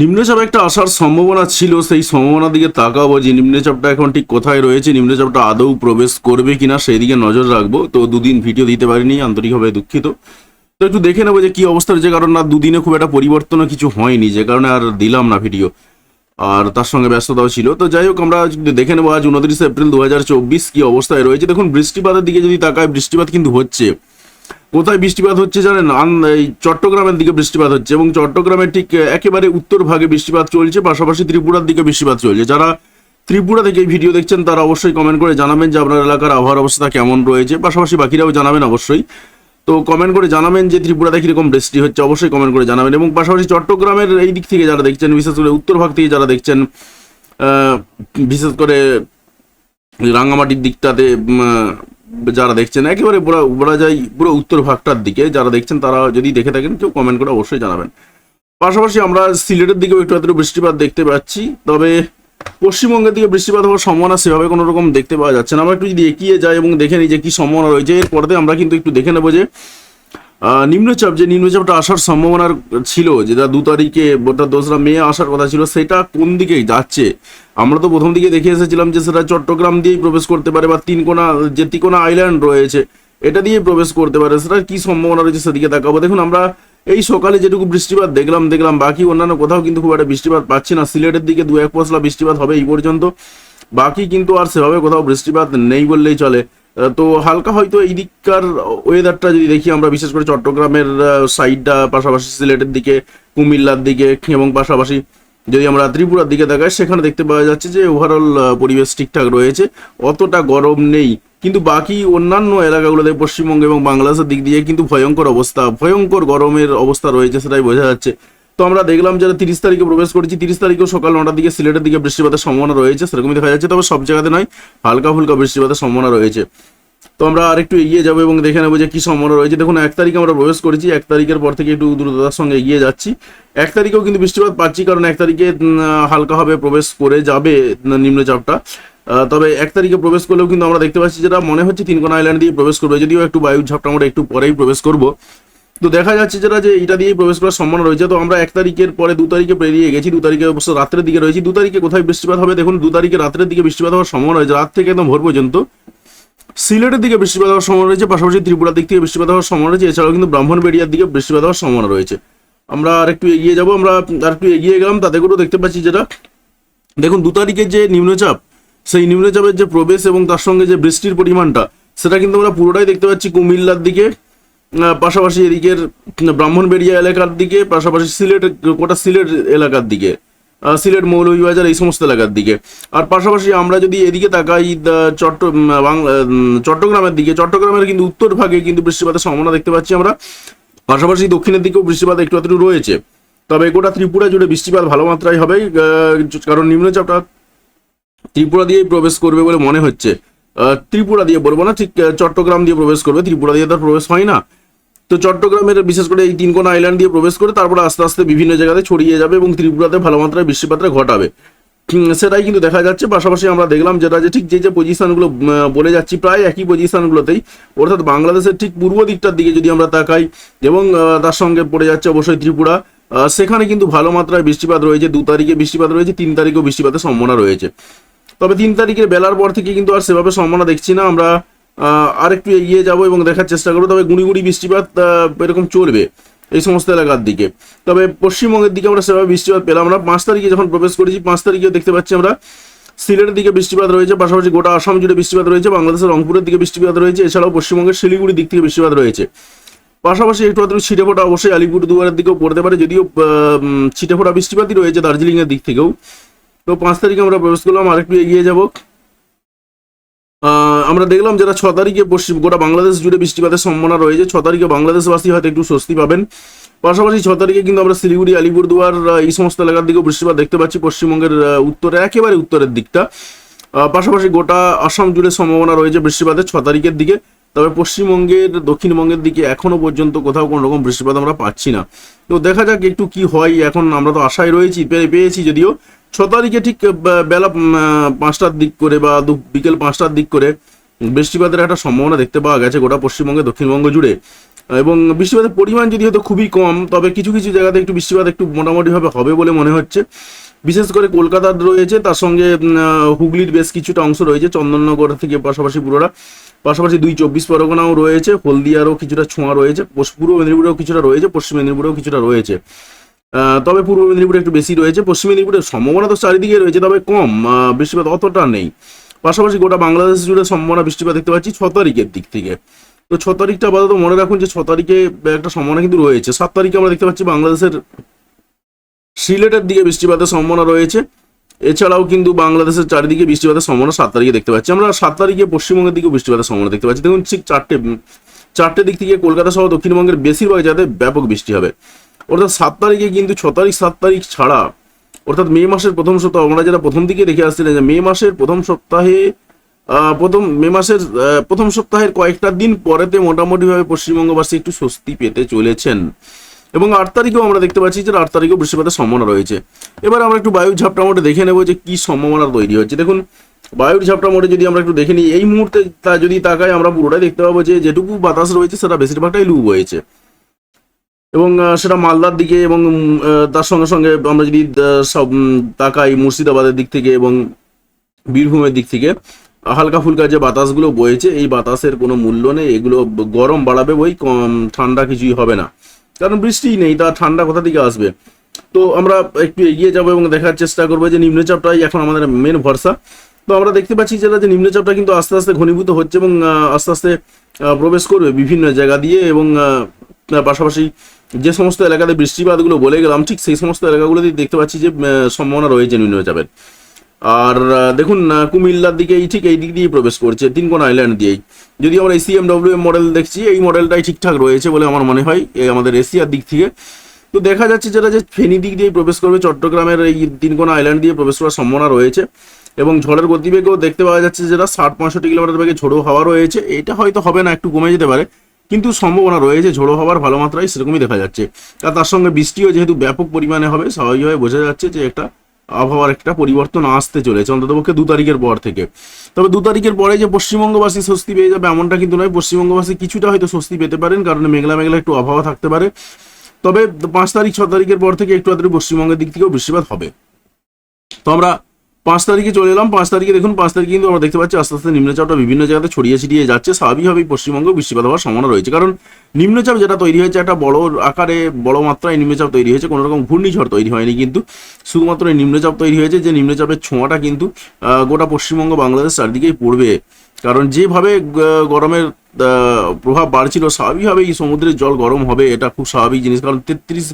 নিম্নচাপ একটা আসার সম্ভাবনা ছিল, সেই সম্ভাবনার দিকে তাকাবো যে নিম্নচাপটা এখন ঠিক কোথায় রয়েছে, নিম্নচাপটা আদৌ প্রবেশ করবে কিনা সেই দিকে নজর রাখব। তো দুদিন ভিডিও দিতে পারিনি, আন্তরিকভাবে দুঃখিত। তো একটু দেখে নেব যে কি অবস্থা রয়েছে, কারণ না, দুদিনে খুব একটা পরিবর্তনও কিছু হয়নি, যে কারণে আর দিলাম না ভিডিও। আর তার সঙ্গে ব্যস্ততাও ছিল। তো যাই হোক, আমরা দেখে নেব আজ উনত্রিশে এপ্রিল দু হাজার চব্বিশ কি অবস্থায় রয়েছে। দেখুন, বৃষ্টিপাতের দিকে যদি তাকায়, বৃষ্টিপাত কিন্তু হচ্ছে। কোথায় বৃষ্টিপাত হচ্ছে জানেন? চট্টগ্রামের দিকে বৃষ্টিপাত হচ্ছে এবং চট্টগ্রামের ঠিক একেবারে উত্তর ভাগে বৃষ্টিপাত চলছে, পাশাপাশি ত্রিপুরার দিকে বৃষ্টিপাত চলছে। যারা ত্রিপুরা থেকে এই ভিডিও দেখছেন, তারা অবশ্যই কমেন্ট করে জানাবেন যে আপনার এলাকার আবহাওয়ার অবস্থা কেমন রয়েছে। পাশাপাশি বাকিরাও জানাবেন অবশ্যই। তো কমেন্ট করে জানাবেন যে ত্রিপুরাতে কীরকম বৃষ্টি হচ্ছে, অবশ্যই কমেন্ট করে জানাবেন। এবং পাশাপাশি চট্টগ্রামের এই দিক থেকে যারা দেখছেন, বিশেষ করে উত্তর ভাগ থেকে যারা দেখছেন বিশেষ করে রাঙ্গামাটির দিকটাতে যারা দেখছেন, একেবারে বলা বলা যায় পুরো উত্তর ভাগটার দিকে, যারা দেখছেন তারা যদি দেখে থাকেন, কেউ কমেন্ট করে অবশ্যই জানাবেন। পাশাপাশি আমরা সিলেটের দিকেও একটু একটু বৃষ্টিপাত দেখতে পাচ্ছি, তবে পশ্চিমবঙ্গের দিকে বৃষ্টিপাত হওয়ার সম্ভাবনা সেভাবে কোনো রকম দেখতে পাওয়া যাচ্ছে না। আমরা একটু যদি এগিয়ে যাই এবং দেখে নিই যে কী সম্ভাবনা রয়েছে এরপরে আমরা কিন্তু একটু দেখে নেব যে নিম্নচাপ, যে নিম্নচাপটা আসার সম্ভাবনার ছিল যেটা দু তারিখে ওটা দোসরা মে আসার কথা ছিল, সেটা কোন দিকে যাচ্ছে? আমরা তো প্রথম দিকে দেখে এসেছিলাম যে সেটা চট্টগ্রাম দিয়েই প্রবেশ করতে পারে, বা তিনকোনা, যে তিকোনা আইল্যান্ড রয়েছে, এটা দিয়ে প্রবেশ করতে পারে। সেটার কি সম্ভাবনা রয়েছে সেদিকে তাকাবো। দেখুন, আমরা এই সকালে যেটুকু বৃষ্টিপাত দেখলাম দেখলাম, বাকি অন্যান্য কোথাও কিন্তু খুব একটা বৃষ্টিপাত পাচ্ছি না। সিলেটের দিকে দু এক পশলা বৃষ্টিপাত হবে এই পর্যন্ত। বাকি কিন্তু আর সেভাবে কোথাও বৃষ্টিপাত নেই বললেই চলে। তো হালকা হয়তো এই দিককার ওয়েদারটা যদি দেখি, আমরা বিশেষ করে চট্টগ্রামের সাইডটা পাশাপাশি সিলেটের দিকে, কুমিল্লার দিকে, এবং পাশাপাশি যদি আমরা ত্রিপুরার দিকে তাকাই, সেখানে দেখতে পাওয়া যাচ্ছে যে ওভারঅল পরিবেশ ঠিকঠাক রয়েছে, অতটা গরম নেই। কিন্তু বাকি অন্যান্য এলাকাগুলোতে, পশ্চিমবঙ্গ এবং বাংলাদেশের দিক দিয়ে কিন্তু ভয়ঙ্কর অবস্থা, ভয়ঙ্কর গরমের অবস্থা রয়েছে, সেটাই বোঝা যাচ্ছে। তো আমরা দেখলাম যারা তিরিশ তারিখে প্রবেশ করেছি। তিরিশ তারিখেও সকাল নটার দিকে সিলেটের দিকে বৃষ্টিপাতের সম্ভাবনা রয়েছে, সেরকমই দেখা যাচ্ছে, তবে সব জায়গাতে নয়, হালকা ফুলকা বৃষ্টিপাতের সম্ভাবনা রয়েছে। তো আমরা আরেকটু এগিয়ে যাব এবং দেখে নেব যে কি সম্ভাবনা রয়েছে। দেখুন, এক তারিখে আমরা প্রবেশ করেছি, এক তারিখের পর থেকে একটু দ্রুততার সঙ্গে এগিয়ে যাচ্ছি। এক তারিখেও কিন্তু বৃষ্টিপাত পাচ্ছি, কারণ এক তারিখে হালকাভাবে প্রবেশ করে যাবে নিম্নচাপটা। তবে এক তারিখে প্রবেশ করলেও কিন্তু আমরা দেখতে পাচ্ছি যেটা মনে হচ্ছে তিনকোনা আইল্যান্ড দিয়ে প্রবেশ করবে, যদিও একটু বায়ুর ঝাপটা আমরা একটু পরেই প্রবেশ করব। তো দেখা যাচ্ছে যেটা যে এটা দিয়েই প্রবেশ করার সম্ভাবনা রয়েছে, তো আমরা এক তারিখের পরে দু তারিখে পেরিয়ে গেছি, দু তারিখে অবশ্য রাত্রের দিকে রয়েছি। দু তারিখে কোথায় বৃষ্টিপাত হবে দেখুন, দু তারিখে রাত্রের দিকে বৃষ্টিপাত হওয়ার সম্ভাবনা রয়েছে, রাত থেকে একদম ভোর পর্যন্ত। সিলেটের দিকে বৃষ্টিপাত হওয়ার সম্ভাবনা রয়েছে, পাশাপাশি ত্রিপুরার দিক থেকে বৃষ্টিপাত হওয়ার সম্ভাবনা রয়েছে, এছাড়াও কিন্তু ব্রাহ্মণবেড়িয়ার দিকে বৃষ্টিপাত হওয়ার সম্ভাবনা রয়েছে। আমরা আর একটু এগিয়ে যাব, আমরা আর একটু এগিয়ে গেলাম, তাতে করেও দেখতে পাচ্ছি যেটা। দেখুন, দু তারিখের যে নিম্নচাপ, সেই নিম্নচাপের যে প্রবেশ এবং তার সঙ্গে যে বৃষ্টির পরিমাণটা, সেটা কিন্তু আমরা পুরোটাই দেখতে পাচ্ছি কুমিল্লার দিকে। পাশাপাশি এদিকের ব্রাহ্মণবেড়িয়া এলাকার দিকে, পাশাপাশি সিলেট, গোটা সিলেট এলাকার দিকে সিলেট মৌলভীবাজার এই সমস্ত এলাকার দিকে। আর পাশাপাশি আমরা যদি এদিকে তাকাই চট্ট বাংলা চট্টগ্রামের দিকে, চট্টগ্রামের কিন্তু উত্তর ভাগে কিন্তু বৃষ্টিপাতের সম্ভাবনা দেখতে পাচ্ছি আমরা। পাশাপাশি দক্ষিণের দিকেও বৃষ্টিপাত একটু একটু রয়েছে। তবে গোটা ত্রিপুরা জুড়ে বৃষ্টিপাত ভালো মাত্রায় হবে কারণ নিম্নচাপটা ত্রিপুরা দিয়েই প্রবেশ করবে বলে মনে হচ্ছে। ত্রিপুরা দিয়ে বলব না, ঠিক, চট্টগ্রাম দিয়ে প্রবেশ করবে, ত্রিপুরা দিয়ে তার প্রবেশ হয় না। তো চট্টগ্রামের বিশেষ করে এই তিনকোনা আইল্যান্ড দিয়ে প্রবেশ করে তারপরে আস্তে আস্তে বিভিন্ন জায়গাতে ছড়িয়ে যাবে এবং ত্রিপুরাতে ভালো মাত্রায় বৃষ্টিপাতটা ঘটাবে। সেটাই কিন্তু দেখা যাচ্ছে। পাশাপাশি আমরা দেখলাম যেটা যে ঠিক যে যে পজিশনগুলো বলে যাচ্ছি প্রায় একই পজিশনগুলোতেই অর্থাৎ বাংলাদেশের ঠিক পূর্ব দিকটার দিকে যদি আমরা তাকাই এবং তার সঙ্গে পড়ে যাচ্ছে অবশ্যই ত্রিপুরা সেখানে কিন্তু ভালো মাত্রায় বৃষ্টিপাত রয়েছে, দু তারিখে বৃষ্টিপাত রয়েছে, তিন তারিখেও বৃষ্টিপাতের সম্ভাবনা রয়েছে। তবে তিন তারিখের বেলার পর থেকে কিন্তু আর সেভাবে সম্ভাবনা দেখছি না। আমরা আহ, আর একটু এগিয়ে যাব এবং দেখার চেষ্টা করব। তবে গুঁড়ি গুঁড়ি বৃষ্টিপাত এরকম চলবে এই সমস্ত এলাকার দিকে। তবে পশ্চিমবঙ্গের দিকে আমরা সেভাবে বৃষ্টিপাত পেলাম না। পাঁচ তারিখে যখন প্রবেশ করেছি পাঁচ তারিখেও দেখতে পাচ্ছি আমরা সিলেটের দিকে বৃষ্টিপাত রয়েছে পাশাপাশি গোটা আসাম জুড়ে বৃষ্টিপাত রয়েছে বাংলাদেশের রংপুরের দিকে বৃষ্টিপাত রয়েছে এছাড়াও পশ্চিমবঙ্গের শিলিগুড়ির দিক থেকে বৃষ্টিপাত রয়েছে। পাশাপাশি একটু আধটু ছিটে ফোটা অবশ্যই আলিপুর দুয়ারের দিকেও পড়তে পারে যদিও ছিটে ফোটা বৃষ্টিপাতই রয়েছে দার্জিলিংয়ের দিক থেকেও। তো পাঁচ তারিখে আমরা প্রবেশ করলাম আরেকটু এগিয়ে যাব। আমরা দেখলাম যারা ছ তারিখে পশ্চিম গোটা বাংলাদেশ জুড়ে বৃষ্টিপাতের সম্ভাবনা রয়েছে। ছ তারিখে বাংলাদেশবাসী হয়তো একটু স্বস্তি পাবেন। পাশাপাশি ছ তারিখে কিন্তু আমরা শিলিগুড়ি, আলিপুরদুয়ার এই সমস্ত এলাকার দিকেও বৃষ্টিপাত দেখতে পাচ্ছি। পশ্চিমবঙ্গের উত্তরে, একেবারে উত্তরের দিকটা। পাশাপাশি গোটা আসাম জুড়ে সম্ভাবনা রয়েছে বৃষ্টিপাতের ছ তারিখের দিকে। তবে পশ্চিমবঙ্গের, দক্ষিণবঙ্গের দিকে এখনও পর্যন্ত কোথাও কোনো রকম বৃষ্টিপাত আমরা পাচ্ছি না। তো দেখা যাক একটু কি হয়। এখন আমরা তো আশায় রয়েছি, পেয়ে, পেয়েছি যদিও। ছ তারিখে ঠিক বেলা পাঁচটার দিক করে বা বিকেল পাঁচটার দিক করে বৃষ্টিপাতের একটা সম্ভাবনা দেখতে পাওয়া গেছে গোটা পশ্চিমবঙ্গে, দক্ষিণবঙ্গ জুড়ে। এবং বৃষ্টিপাতের পরিমাণ যদি হয়তো খুবই কম, তবে কিছু কিছু জায়গাতে একটু বৃষ্টিপাত একটু মোটামুটিভাবে হবে বলে মনে হচ্ছে। বিশেষ করে কলকাতার রয়েছে, তার সঙ্গে হুগলির বেশ কিছুটা অংশ রয়েছে, চন্দননগর থেকে পাশাপাশি পুরোটা, পাশাপাশি দুই চব্বিশ পরগনাও রয়েছে, হলদিয়ারও কিছুটা ছোঁয়া রয়েছে পূর্ব মেদিনীপুরেও কিছুটা রয়েছে, পশ্চিম মেদিনীপুরেও কিছুটা রয়েছে। তবে পূর্ব মেদিনীপুরে একটু বেশি রয়েছে, পশ্চিম মেদিনীপুরের সম্ভাবনা তো চারিদিকে রয়েছে, তবে কম বৃষ্টিপাত অতটা নেই। পাশাপাশি গোটা বাংলাদেশ জুড়ে সম্ভাবনা বৃষ্টিপাত দেখতে পাচ্ছি ছ তারিখের দিক থেকে। তো ছ তারিখটা আপাতত মনে রাখুন যে ছ তারিখে একটা সম্ভাবনা কিন্তু রয়েছে। সাত তারিখে আমরা দেখতে পাচ্ছি বাংলাদেশের সিলেটের দিকে বৃষ্টিপাতের সম্ভাবনা রয়েছে। এছাড়াও কিন্তু বাংলাদেশের চারিদিকে বৃষ্টিপাতের সম্ভাবনা সাত তারিখে দেখতে পাচ্ছি। আমরা সাত তারিখে পশ্চিমবঙ্গের দিকে বৃষ্টিপাতের সম্ভাবনা দেখতে পাচ্ছি। দেখুন ঠিক চারটে চারটে দিক থেকে কলকাতা সহ দক্ষিণবঙ্গের বেশিরভাগ জায়গাতে ব্যাপক বৃষ্টি হবে। অর্থাৎ সাত তারিখে কিন্তু ছ তারিখ, সাত তারিখ ছাড়া, অর্থাৎ মে মাসের প্রথম সপ্তাহ, আমরা যেটা প্রথম দিকে দেখে আসছিলাম যে মে মাসের প্রথম সপ্তাহে প্রথম, মে মাসের প্রথম সপ্তাহের কয়েকটা দিন পরেতে মোটামুটিভাবে পশ্চিমবঙ্গবাসী একটু স্বস্তি পেতে চলেছেন। এবং আট তারিখেও আমরা দেখতে পাচ্ছি যে আট তারিখেও বৃষ্টিপাতের সম্ভাবনা রয়েছে। এবার আমরা একটু বায়ুর ঝাপটা মোটে দেখে নেব যে কি সম্ভাবনা তৈরি হচ্ছে। দেখুন, বায়ুর ঝাপটা মোটে যদি আমরা একটু দেখে নিই, এই মুহূর্তে তা যদি তাকাই আমরা পুরোটাই দেখতে পাবো যে যেটুকু বাতাস রয়েছে, সেটা বেশিরভাগটাই লু বয়েছে এবং সেটা মালদার দিকে এবং তার সঙ্গে সঙ্গে আমরা যদি সব তাকাই মুর্শিদাবাদের দিক থেকে এবং বীরভূমের দিক থেকে, হালকা ফুলকা যে বাতাসগুলো বয়েছে, এই বাতাসের কোনো মূল্য নেই, এগুলো গরম বাড়াবে বই, কম, ঠান্ডা কিছুই হবে না। কারণ বৃষ্টিই নেই, তা ঠান্ডা কোথা থেকে আসবে? তো আমরা একটু এগিয়ে যাব এবং দেখার চেষ্টা করব যে নিম্নচাপটাই এখন আমাদের মেন ভরসা। তো আমরা দেখতে পাচ্ছি যেটা যে নিম্নচাপটা কিন্তু আস্তে আস্তে ঘনীভূত হচ্ছে এবং আস্তে আস্তে প্রবেশ করবে বিভিন্ন জায়গা দিয়ে এবং পাশাপাশি যে সমস্ত এলাকাতে বৃষ্টিপাতগুলো বলে গেলাম, ঠিক সেই সমস্ত এলাকাগুলোতেই দেখতে পাচ্ছি যে সম্ভাবনা রয়েছে নিম্নচাপের। আর দেখুন কুমিল্লার দিকে ঠিক এই দিক দিয়ে প্রবেশ করছে, তিনকোনা আইল্যান্ড দিয়েই। যদি আমরা এসিএমডব্লিউ এম মডেল দেখছি, এই মডেলটাই ঠিকঠাক রয়েছে বলে আমার মনে হয়, এই আমাদের এশিয়ার দিক থেকে। তো দেখা যাচ্ছে যেটা যে, ফেনী দিক দিয়ে প্রবেশ করবে, চট্টগ্রামের এই তিনকোনা আইল্যান্ড দিয়ে প্রবেশ করার সম্ভাবনা রয়েছে। এবং ঝড়ের গতিবেগও দেখতে পাওয়া যাচ্ছে যেটা ষাট, পঁয়ষট্টি কিলোমিটার বেগে ঝোড়ো হাওয়া রয়েছে। এটা হয়তো হবে না, একটু কমে যেতে পারে। কিন্তু সম্ভাবনা রয়েছে, ঝোড়ো হওয়ার ভালো মাত্রায় সেরকমই দেখা যাচ্ছে। আর তার সঙ্গে বৃষ্টিও যেহেতু ব্যাপক পরিমাণে হবে, স্বাভাবিকভাবে বোঝা যাচ্ছে যে একটা আবহাওয়ার একটা পরিবর্তন আসতে চলেছে, অন্ততপক্ষে দু তারিখের পর থেকে। তবে দু তারিখের পরে যে পশ্চিমবঙ্গবাসী স্বস্তি পেয়ে যাবে এমনটা কিন্তু নয়, পশ্চিমবঙ্গবাসী কিছুটা হয়তো স্বস্তি পেতে পারেন, কারণ মেঘলা মেঘলা একটু আবহাওয়া থাকতে পারে। তবে পাঁচ তারিখ, ছ তারিখের পর থেকে একটু আধটু পশ্চিমবঙ্গের দিক থেকেও বৃষ্টিপাত হবে। তো আমরা পাঁচ তারিখে চলে এলাম, পাঁচ তারিখে দেখুন, পাঁচ তারিখে কিন্তু আমরা দেখতে পাচ্ছি আস্তে আস্তে নিম্নচাপটা বিভিন্ন জায়গাতে ছড়িয়ে ছিটিয়ে যাচ্ছে। স্বাভাবিকভাবেই পশ্চিমবঙ্গে বৃষ্টিপাত হওয়ার সম্ভাবনা রয়েছে। কারণ নিম্নচাপ যেটা তৈরি হয়েছে, একটা বড় আকারে বড় মাত্রায় নিম্নচাপ তৈরি হয়েছে, কোনো রকম ঘূর্ণিঝড় তৈরি হয়নি কিন্তু। শুধুমাত্র এই নিম্নচাপ তৈরি হয়েছে যে নিম্নচাপের ছোঁয়াটা কিন্তু গোটা পশ্চিমবঙ্গ, বাংলাদেশ চারদিকেই পড়বে। কারণ যেভাবে গরমের প্রভাব বাড়ছিল স্বাভাবিকভাবেই সমুদ্রের জল গরম হবে, এটা খুব স্বাভাবিক জিনিস। কারণ তেত্রিশ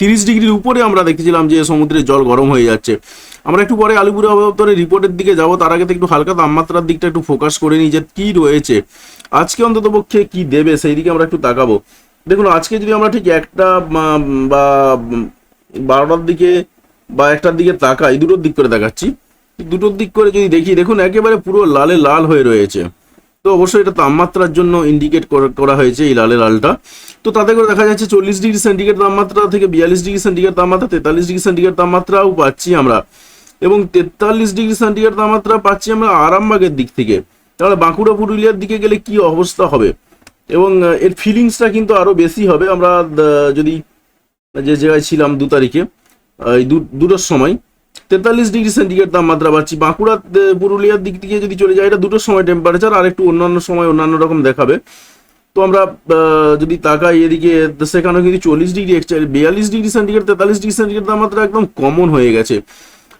তিরিশ ডিগ্রির উপরে আমরা দেখেছিলাম যে সমুদ্রের জল গরম হয়ে যাচ্ছে। আমরা একটু পরে আলিপুর আবহাওয়া রিপোর্টের দিকে যাব, তার আগে একটু হালকা তাপমাত্রার দিকটা একটু ফোকাস করে নিই যে কী রয়েছে। আজকে অন্তত পক্ষে কি দেবে, সেই দিকে আমরা একটু তাকাবো। দেখুন, আজকে যদি আমরা ঠিক একটা বা বারোটার দিকে বা একটার দিকে তাকাই, দুটোর দিক করে দেখাচ্ছি। দুটোর দিক করে যদি দেখি, দেখুন, একেবারে পুরো লালে লাল হয়ে রয়েছে। তো অবশ্যই এটা তাপমাত্রার জন্য ইন্ডিকেট করা হয়েছে এই লালে লালটা। তো তাতে করে দেখা যাচ্ছে চল্লিশ ডিগ্রি সেন্টিগ্রেড তাপমাত্রা থেকে বিয়াল্লিশ ডিগ্রি সেন্টিগ্রেড তাপমাত্রা, তেতাল্লিশ ডিগ্রি সেন্টিগ্রেড তাপমাত্রাও পাচ্ছি আমরা। এবং তেতাল্লিশ ডিগ্রি সেন্টিগ্রেড তাপমাত্রা পাচ্ছি আমরা আরামবাগের দিক থেকে। তাহলে বাঁকুড়া, পুরুলিয়ার দিকে গেলে কি অবস্থা হবে? এবং এর ফিলিংসটা কিন্তু আরও বেশি হবে। আমরা যদি যে জায়গায় ছিলাম দু তারিখে এই দুটোর সময় তেতাল্লিশ ডিগ্রি সেন্টিগ্রেড তাপমাত্রা পাচ্ছি বাঁকুড়া পুরুলিয়ার দিক থেকে যদি চলে যায় এটা দুটোর সময় টেম্পারেচার আর একটু অন্যান্য সময় অন্যান্য রকম দেখাবে। তো আমরা যদি তাকাই এদিকে সেখানেও কিন্তু চল্লিশ ডিগ্রি একচুয়ালি বিয়াল্লিশ ডিগ্রি সেন্টিগ্রেড, তেতাল্লিশ ডিগ্রি সেন্টিগ্রেড তাপমাত্রা একদম কমন হয়ে গেছে।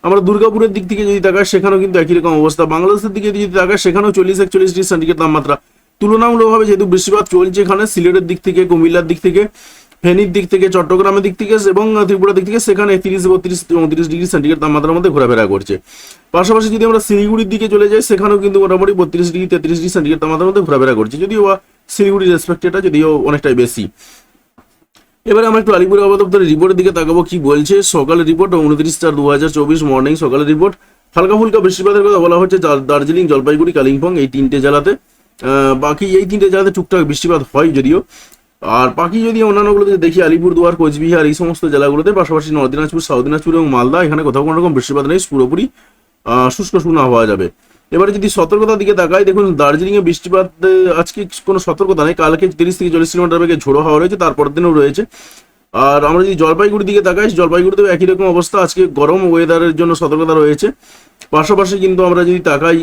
আমরা দুর্গাপুরের দিক থেকে যদি তাকাই, সেখানেও কিন্তু একই রকম অবস্থা। বাংলাদেশের দিকে যদি তাকাই, সেখানেও চল্লিশ, একচল্লিশ ডিগ্রি সেন্টিগ্রেড তাপমাত্রা। তুলনামূলকভাবে যেহেতু বৃষ্টিপাত চলছে এখানে, সিলেটের দিক থেকে, কুমিল্লার দিক থেকে ফেনীর দিক থেকে, চট্টগ্রামের দিক থেকে এবং ত্রিপুরার দিক থেকে, সেখানে তিরিশ, বত্রিশ, চৌত্রিশ ডিগ্রি সেন্টিগ্রেড তাপমাত্রার মধ্যে ঘোরাফেরা করছে। পাশাপাশি যদি আমরা শিলিগুড়ির দিকে চলে যাই, সেখানেও কিন্তু মোটামুটি বত্রিশ ডিগ্রি, তেত্রিশ ডিগ্রি সেন্টিগ্রেড তাপমাত্রার মধ্যে ঘোরাফেরা করছে। যদিও শিলিগুড়ির রেসপেক্টেডটা যদিও অনেকটাই বেশি। এবারে আমরা একটু আলিপুর আবহাওয়া রিপোর্টের দিকে তাকাবো, কি বলছে সকালের রিপোর্ট, উনত্রিশ চার দু হাজার চব্বিশ মর্নিং সকালের রিপোর্ট। হালকা ফুলকা বৃষ্টিপাতের কথা বলা হচ্ছে দার্জিলিং, জলপাইগুড়ি, কালিম্পং এই তিনটে জেলাতে। বাকি এই তিনটে জেলাতে টুকটাক বৃষ্টিপাত হয় যদিও। আর বাকি যদি অন্যান্যগুলোতে দেখি, আলিপুরদুয়ার, কোচবিহার, এই সমস্ত জেলাগুলোতে, পাশাপাশি নর্থ দিনাজপুর, সাউথ দিনাজপুর এবং মালদা, এখানে কোথাও কোনো রকম বৃষ্টিপাত নেই, পুরোপুরি শুষ্ক শুকনো হওয়া যাবে। এবারে যদি সতর্কতার দিকে তাকাই, দেখুন দার্জিলিংয়ে বৃষ্টিপাত আজকে কোনো সতর্কতা নেই, কালকে তিরিশ থেকে চল্লিশ কিলোমিটার বেগে ঝোড়ো হওয়া রয়েছে, তারপরের দিনও রয়েছে। আর আমরা যদি জলপাইগুড়ির দিকে তাকাই, জলপাইগুড়িতেও একই রকম অবস্থা, আজকে গরম ওয়েদারের জন্য সতর্কতা রয়েছে। পাশাপাশি কিন্তু আমরা যদি তাকাই,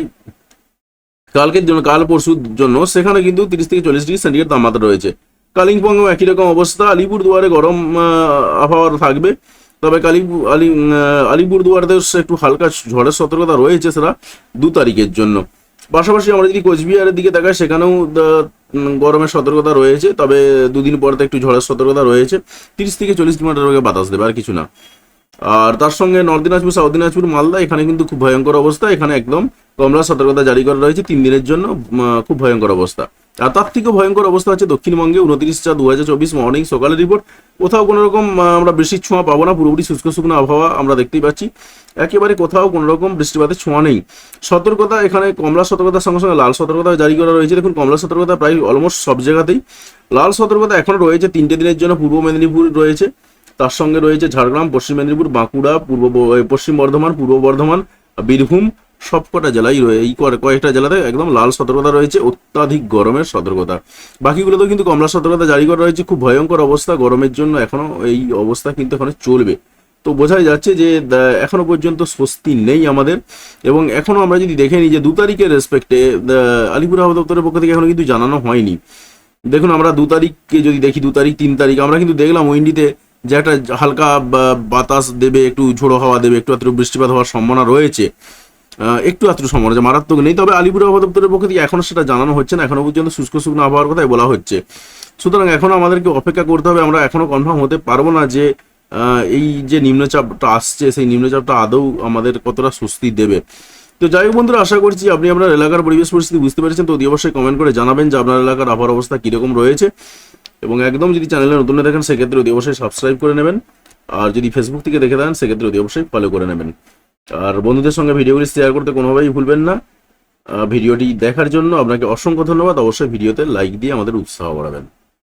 কালকের জন্য, কাল পরশুর জন্য, সেখানে কিন্তু তিরিশ থেকে চল্লিশ ডিগ্রি সেন্টিগ্রেড তাপমাত্রা রয়েছে। কালিম্পংয়েও একই রকম অবস্থা। আলিপুর দুয়ারে গরম আবহাওয়া থাকবে। তবে কালিপুর আলি আহ, আলিপুর দুয়ারেতেও একটু হালকা ঝড়ের সতর্কতা রয়েছে সেটা দু তারিখের জন্য। পাশাপাশি আমরা যদি কোচবিহারের দিকে তাকাই সেখানেও গরমের সতর্কতা রয়েছে। তবে দুদিন পরে তো একটু ঝড়ের সতর্কতা রয়েছে। তিরিশ থেকে চল্লিশ কিলোমিটার বেগে বাতাস দেবে আর কিছু না। আর তার সঙ্গে নর্থ দিনাজপুর সাউথ দিনাজপুর মালদা এখানে কিন্তু খুব ভয়ঙ্কর অবস্থা। এখানে একদম কমলা সতর্কতা জারি করা রয়েছে তিন দিনের জন্য খুব ভয়ঙ্কর অবস্থা। তার থেকেও ভয়ঙ্কর অবস্থা হচ্ছে দক্ষিণবঙ্গে। উনত্রিশ চার দু হাজার চব্বিশ মর্নিং সকালের রিপোর্ট কোথাও কোনো রকম আমরা বৃষ্টির ছোঁয়া পাবো না, পুরোপুরি শুষ্ক শুকনো আবহাওয়া আমরা দেখতেই পাচ্ছি। একেবারে কোথাও কোনো রকম বৃষ্টিপাতের ছোঁয়া নেই। সতর্কতা এখানে, কমলা সতর্কতার সঙ্গে সঙ্গে লাল সতর্কতা জারি করা রয়েছে। দেখুন, কমলা সতর্কতা প্রায় অলমোস্ট সব জায়গাতেই। লাল সতর্কতা এখনও রয়েছে, তিনটে দিনের জন্য পূর্ব মেদিনীপুর রয়েছে। তার সঙ্গে রয়েছে ঝাড়গ্রাম, পশ্চিম মেদিনীপুর, বাঁকুড়া, পূর্ব পশ্চিম বর্ধমান, পূর্ব বর্ধমান, বীরভূম সবকটা জেলাই কয়- কয়েকটা জেলাতে একদম লাল সতর্কতা রয়েছে, অত্যাধিক গরমের সতর্কতা। বাকিগুলোতেও কিন্তু কমলা সতর্কতা জারি করা রয়েছে, খুব ভয়ঙ্কর অবস্থা, গরমের জন্য এখনও এই অবস্থা কিন্তু এখনও চলবে। তো বোঝাই যাচ্ছে যে এখনও পর্যন্ত স্বস্তি নেই আমাদের, এবং এখনও আমরা যদি দেখে নিই যে, দু তারিখের রেসপেক্টে আলিপুর দপ্তরের পক্ষ থেকে এখনও কিন্তু জানানো হয়নি। দেখুন, আমরা দু তারিখকে যদি দেখি, দু তারিখ, তিন তারিখ, আমরা কিন্তু দেখলাম উইন্ডিতে যে একটা হালকা বাতাস দেবে, একটু ঝোড়ো হাওয়া দেবে, একটু আত্র বৃষ্টিপাত হওয়ার সম্ভাবনা রয়েছে। একটু আত্র সম্ভাবনা যে মারাত্মক নেই। তবে আলিপুর আবহাওয়া দপ্তরের পক্ষ থেকে এখনও সেটা জানানো হচ্ছে না, এখনও পর্যন্ত শুষ্ক শুকনো আবহাওয়ার কথাই বলা হচ্ছে। সুতরাং এখনও আমাদেরকে অপেক্ষা করতে হবে, আমরা এখনও কনফার্ম হতে পারব না যে এই যে নিম্নচাপটা আসছে, সেই নিম্নচাপটা আদৌ আমাদের কতটা স্বস্তি দেবে। তো যাই হোক বন্ধুরা, আশা করছি আপনি আপনার এলাকার পরিবেশ পরিস্থিতি বুঝতে পেরেছেন, তো অতি অবশ্যই কমেন্ট করে জানাবেন যে আপনার এলাকার আবহাওয়ার অবস্থা কীরকম রয়েছে। এবং একদম যদি চ্যানেলে নতুন দেখেন সেক্ষেত্রে অতি অবশ্যই সাবস্ক্রাইব করে নেবেন। আর যদি ফেসবুক থেকে দেখে দেন সেক্ষেত্রে অতি অবশ্যই ফলো করে নেবেন। আর বন্ধুদের সঙ্গে ভিডিওগুলি শেয়ার করতে কোনোভাবেই ভুলবেন না। ভিডিওটি দেখার জন্য আপনাকে অসংখ্য ধন্যবাদ। অবশ্যই ভিডিওতে লাইক দিয়ে আমাদের উৎসাহ বাড়াবেন।